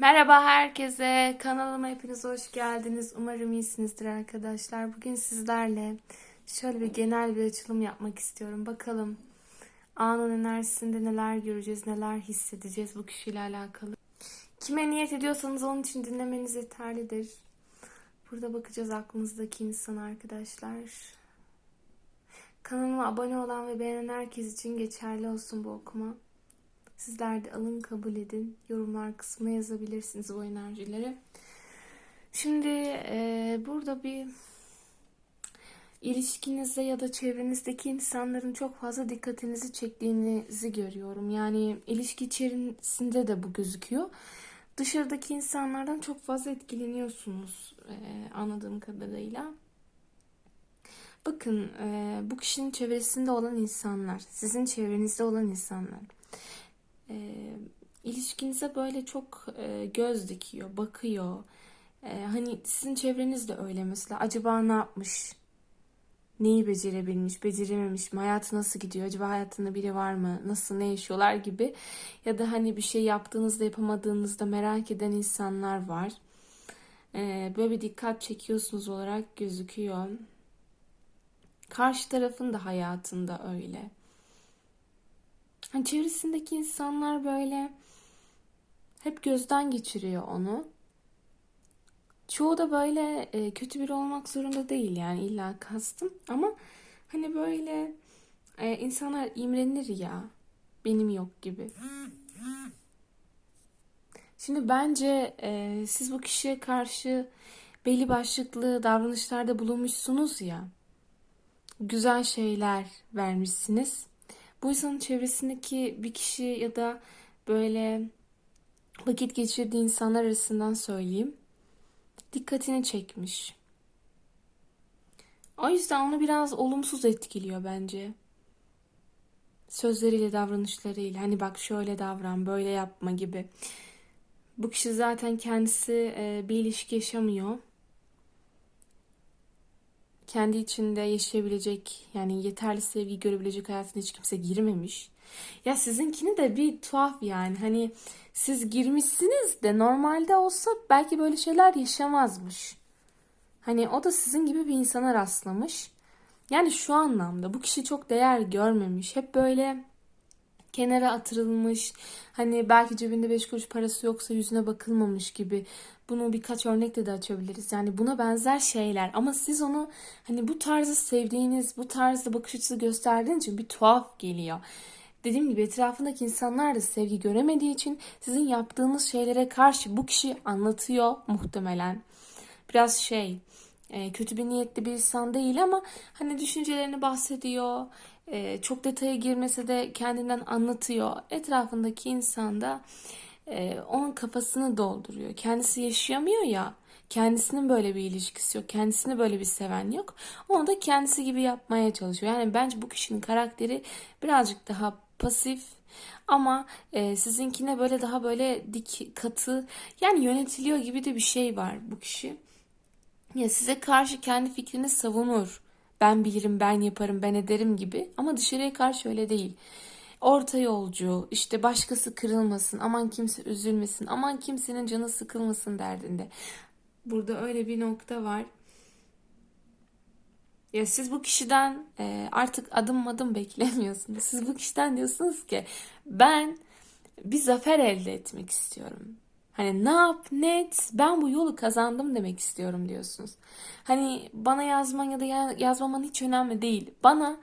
Merhaba herkese. Kanalıma hepiniz hoş geldiniz. Umarım iyisinizdir arkadaşlar. Bugün sizlerle şöyle bir genel bir açılım yapmak istiyorum. Bakalım anın enerjisinde neler göreceğiz, neler hissedeceğiz bu kişiyle alakalı. Kime niyet ediyorsanız onun için dinlemeniz yeterlidir. Burada bakacağız aklınızdaki insan arkadaşlar. Kanalıma abone olan ve beğenen herkes için geçerli olsun bu okuma. Sizler de alın kabul edin. Yorumlar kısmına yazabilirsiniz bu enerjileri. Şimdi e, burada bir ilişkinizde ya da çevrenizdeki insanların çok fazla dikkatinizi çektiğinizi görüyorum. Yani ilişki içerisinde de bu gözüküyor. Dışarıdaki insanlardan çok fazla etkileniyorsunuz e, anladığım kadarıyla. Bakın e, bu kişinin çevresinde olan insanlar, sizin çevrenizde olan insanlar e, ilişkinize böyle çok e, göz dikiyor, bakıyor. E, hani sizin çevreniz de öyle mesela. Acaba ne yapmış? Neyi becerebilmiş, becerememiş mi? Hayatı nasıl gidiyor? Acaba hayatında biri var mı? Nasıl, ne yaşıyorlar gibi. Ya da hani bir şey yaptığınızda yapamadığınızda merak eden insanlar var. E, böyle bir dikkat çekiyorsunuz olarak gözüküyor. Karşı tarafın da hayatında öyle. Hani çevresindeki insanlar böyle hep gözden geçiriyor onu. Çoğu da böyle e, kötü biri olmak zorunda değil yani illa kastım ama hani böyle e, insanlar imrenir ya benim yok gibi. Şimdi bence e, siz bu kişiye karşı belli başlıklı davranışlarda bulunmuşsunuz ya güzel şeyler vermişsiniz. Bu insanın çevresindeki bir kişi ya da böyle vakit geçirdiği insanlar arasından söyleyeyim. Dikkatini çekmiş. O yüzden onu biraz olumsuz etkiliyor bence. Sözleriyle, davranışlarıyla. Hani bak şöyle davran, böyle yapma gibi. Bu kişi zaten kendisi e, bir ilişki yaşamıyor kendi içinde yaşayabilecek yani yeterli sevgi görebilecek hayatına hiç kimse girmemiş. Ya sizinkini de bir tuhaf yani hani siz girmişsiniz de normalde olsa belki böyle şeyler yaşamazmış. Hani o da sizin gibi bir insana rastlamış. Yani şu anlamda bu kişi çok değer görmemiş. Hep böyle kenara atırılmış. Hani belki cebinde beş kuruş parası yoksa yüzüne bakılmamış gibi. Bunu birkaç örnekle de açabiliriz. Yani buna benzer şeyler. Ama siz onu hani bu tarzı sevdiğiniz, bu tarzda bakış açısı gösterdiğiniz için bir tuhaf geliyor. Dediğim gibi etrafındaki insanlar da sevgi göremediği için sizin yaptığınız şeylere karşı bu kişi anlatıyor muhtemelen. Biraz şey, e, kötü bir niyetli bir insan değil ama hani düşüncelerini bahsediyor. E, çok detaya girmese de kendinden anlatıyor. Etrafındaki insan da e, onun kafasını dolduruyor. Kendisi yaşayamıyor ya. Kendisinin böyle bir ilişkisi yok. Kendisini böyle bir seven yok. Onu da kendisi gibi yapmaya çalışıyor. Yani bence bu kişinin karakteri birazcık daha pasif ama e, sizinkine böyle daha böyle dik katı yani yönetiliyor gibi de bir şey var bu kişi. Ya size karşı kendi fikrini savunur. Ben bilirim, ben yaparım, ben ederim gibi ama dışarıya karşı öyle değil orta yolcu, işte başkası kırılmasın, aman kimse üzülmesin, aman kimsenin canı sıkılmasın derdinde. Burada öyle bir nokta var. Ya siz bu kişiden e, artık adım adım beklemiyorsunuz. Siz bu kişiden diyorsunuz ki ben bir zafer elde etmek istiyorum. Hani ne yap ne et ben bu yolu kazandım demek istiyorum diyorsunuz. Hani bana yazman ya da yazmaman hiç önemli değil. Bana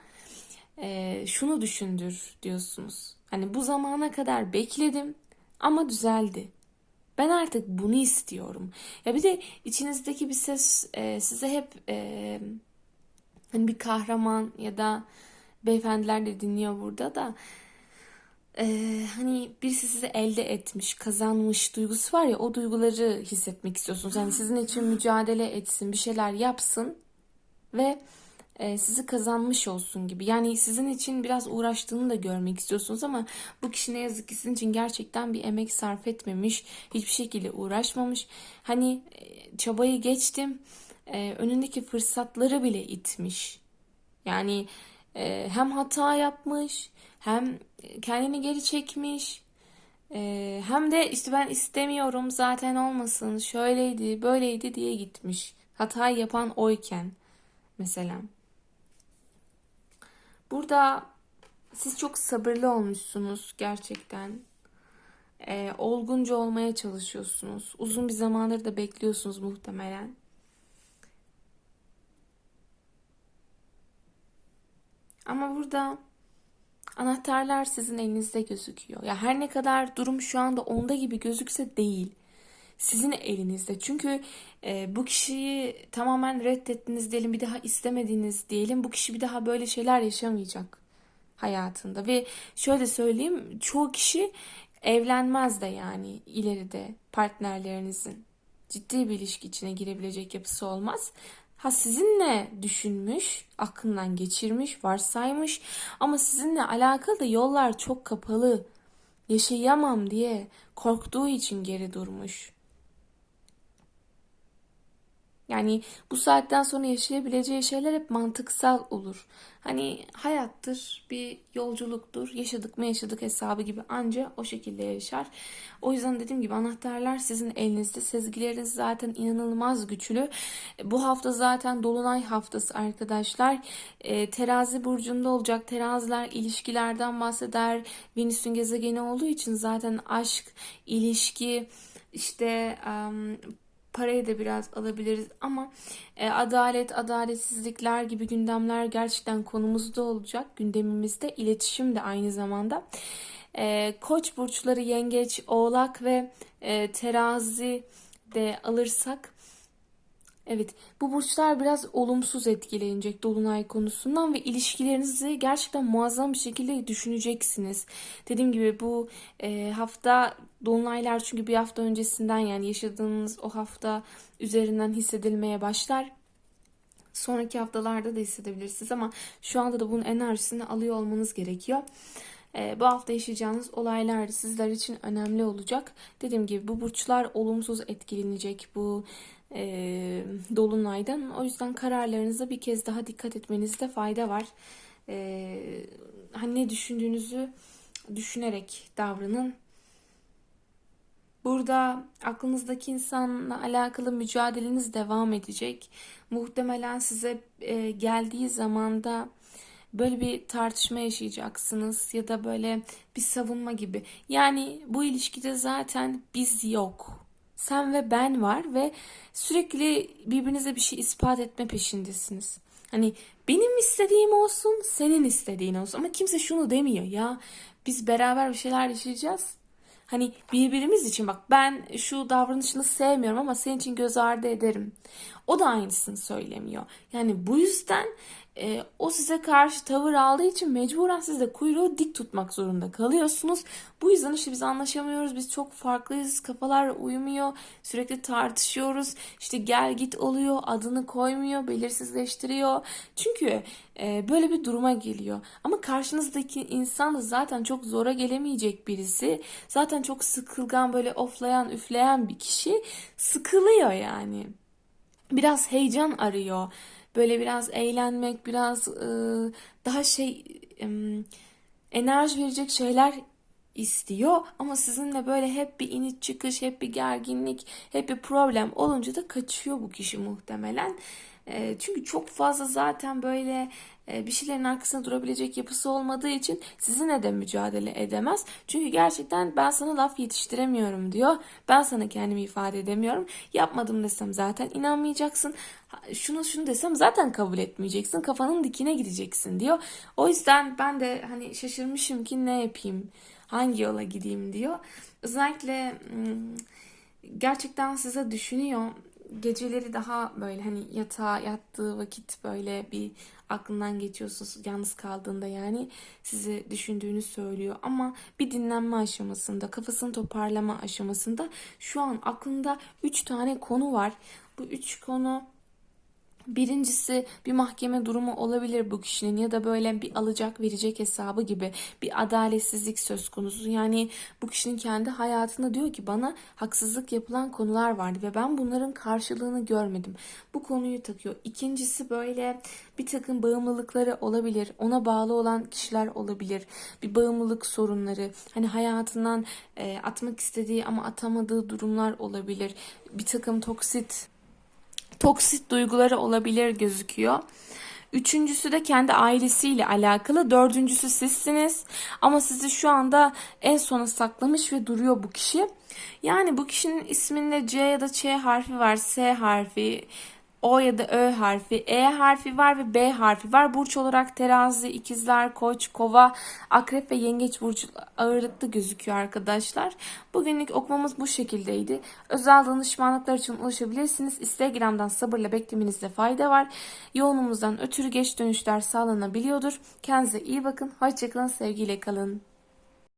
e, şunu düşündür diyorsunuz. Hani bu zamana kadar bekledim ama düzeldi. Ben artık bunu istiyorum. Ya bir de içinizdeki bir ses e, size hep e, hani bir kahraman ya da beyefendiler de dinliyor burada da e, hani birisi sizi elde etmiş, kazanmış duygusu var ya o duyguları hissetmek istiyorsunuz. Yani sizin için mücadele etsin, bir şeyler yapsın ve e, sizi kazanmış olsun gibi. Yani sizin için biraz uğraştığını da görmek istiyorsunuz ama bu kişi ne yazık ki sizin için gerçekten bir emek sarf etmemiş. Hiçbir şekilde uğraşmamış. Hani e, çabayı geçtim. E, önündeki fırsatları bile itmiş. Yani hem hata yapmış hem kendini geri çekmiş. Ee, hem de işte ben istemiyorum zaten olmasın şöyleydi böyleydi diye gitmiş. Hatayı yapan oyken mesela. Burada siz çok sabırlı olmuşsunuz gerçekten. Ee, olgunca olmaya çalışıyorsunuz. Uzun bir zamandır da bekliyorsunuz muhtemelen. Ama burada anahtarlar sizin elinizde gözüküyor. Ya her ne kadar durum şu anda onda gibi gözükse değil. Sizin elinizde. Çünkü e, bu kişiyi tamamen reddettiniz diyelim, bir daha istemediğiniz diyelim. Bu kişi bir daha böyle şeyler yaşamayacak hayatında. Ve şöyle söyleyeyim, çoğu kişi evlenmez de yani ileride partnerlerinizin ciddi bir ilişki içine girebilecek yapısı olmaz. Ha sizinle düşünmüş, aklından geçirmiş, varsaymış ama sizinle alakalı da yollar çok kapalı. Yaşayamam diye korktuğu için geri durmuş. Yani bu saatten sonra yaşayabileceği şeyler hep mantıksal olur. Hani hayattır, bir yolculuktur. Yaşadık mı yaşadık hesabı gibi anca o şekilde yaşar. O yüzden dediğim gibi anahtarlar sizin elinizde. Sezgileriniz zaten inanılmaz güçlü. Bu hafta zaten dolunay haftası arkadaşlar. E, terazi burcunda olacak. Teraziler ilişkilerden bahseder. Venüs'ün gezegeni olduğu için zaten aşk, ilişki, işte um, parayı da biraz alabiliriz ama e, adalet, adaletsizlikler gibi gündemler gerçekten konumuzda olacak. Gündemimizde iletişim de aynı zamanda. E, Koç burçları yengeç, oğlak ve e, terazi de alırsak Evet, bu burçlar biraz olumsuz etkilenecek dolunay konusundan ve ilişkilerinizi gerçekten muazzam bir şekilde düşüneceksiniz. Dediğim gibi bu e, hafta dolunaylar çünkü bir hafta öncesinden yani yaşadığınız o hafta üzerinden hissedilmeye başlar. Sonraki haftalarda da hissedebilirsiniz ama şu anda da bunun enerjisini alıyor olmanız gerekiyor. E, bu hafta yaşayacağınız olaylar sizler için önemli olacak. Dediğim gibi bu burçlar olumsuz etkilenecek bu e, dolunaydan. O yüzden kararlarınıza bir kez daha dikkat etmenizde fayda var. E, hani ne düşündüğünüzü düşünerek davranın. Burada aklınızdaki insanla alakalı mücadeleniz devam edecek. Muhtemelen size e, geldiği zamanda böyle bir tartışma yaşayacaksınız ya da böyle bir savunma gibi. Yani bu ilişkide zaten biz yok. Sen ve ben var ve sürekli birbirinize bir şey ispat etme peşindesiniz. Hani benim istediğim olsun, senin istediğin olsun. Ama kimse şunu demiyor ya. Biz beraber bir şeyler yaşayacağız. Hani birbirimiz için bak ben şu davranışını sevmiyorum ama senin için göz ardı ederim. O da aynısını söylemiyor. Yani bu yüzden e, o size karşı tavır aldığı için mecburen siz de kuyruğu dik tutmak zorunda kalıyorsunuz. Bu yüzden işte biz anlaşamıyoruz. Biz çok farklıyız. Kafalar uyumuyor. Sürekli tartışıyoruz. İşte gel git oluyor. Adını koymuyor. Belirsizleştiriyor. Çünkü e, böyle bir duruma geliyor. Ama karşınızdaki insan da zaten çok zora gelemeyecek birisi. Zaten çok sıkılgan böyle oflayan üfleyen bir kişi. Sıkılıyor yani. Biraz heyecan arıyor böyle biraz eğlenmek, biraz daha şey enerji verecek şeyler istiyor ama sizinle böyle hep bir iniş çıkış, hep bir gerginlik, hep bir problem olunca da kaçıyor bu kişi muhtemelen. Çünkü çok fazla zaten böyle bir şeylerin arkasında durabilecek yapısı olmadığı için sizinle de mücadele edemez. Çünkü gerçekten ben sana laf yetiştiremiyorum diyor. Ben sana kendimi ifade edemiyorum. Yapmadım desem zaten inanmayacaksın. Şunu şunu desem zaten kabul etmeyeceksin. Kafanın dikine gideceksin diyor. O yüzden ben de hani şaşırmışım ki ne yapayım? Hangi yola gideyim diyor. Özellikle hmm, gerçekten size düşünüyor geceleri daha böyle hani yatağa yattığı vakit böyle bir aklından geçiyorsunuz yalnız kaldığında yani sizi düşündüğünü söylüyor ama bir dinlenme aşamasında kafasını toparlama aşamasında şu an aklında 3 tane konu var. Bu 3 konu Birincisi bir mahkeme durumu olabilir bu kişinin ya da böyle bir alacak verecek hesabı gibi bir adaletsizlik söz konusu. Yani bu kişinin kendi hayatında diyor ki bana haksızlık yapılan konular vardı ve ben bunların karşılığını görmedim. Bu konuyu takıyor. İkincisi böyle bir takım bağımlılıkları olabilir. Ona bağlı olan kişiler olabilir. Bir bağımlılık sorunları. Hani hayatından e, atmak istediği ama atamadığı durumlar olabilir. Bir takım toksit toksit duyguları olabilir gözüküyor. Üçüncüsü de kendi ailesiyle alakalı. Dördüncüsü sizsiniz. Ama sizi şu anda en sona saklamış ve duruyor bu kişi. Yani bu kişinin isminde C ya da Ç harfi var, S harfi, O ya da Ö harfi, E harfi var ve B harfi var. Burç olarak terazi, ikizler, koç, kova, akrep ve yengeç burcu ağırlıklı gözüküyor arkadaşlar. Bugünlük okumamız bu şekildeydi. Özel danışmanlıklar için ulaşabilirsiniz. Instagram'dan sabırla beklemenizde fayda var. Yoğunluğumuzdan ötürü geç dönüşler sağlanabiliyordur. Kendinize iyi bakın. Hoşçakalın. Sevgiyle kalın.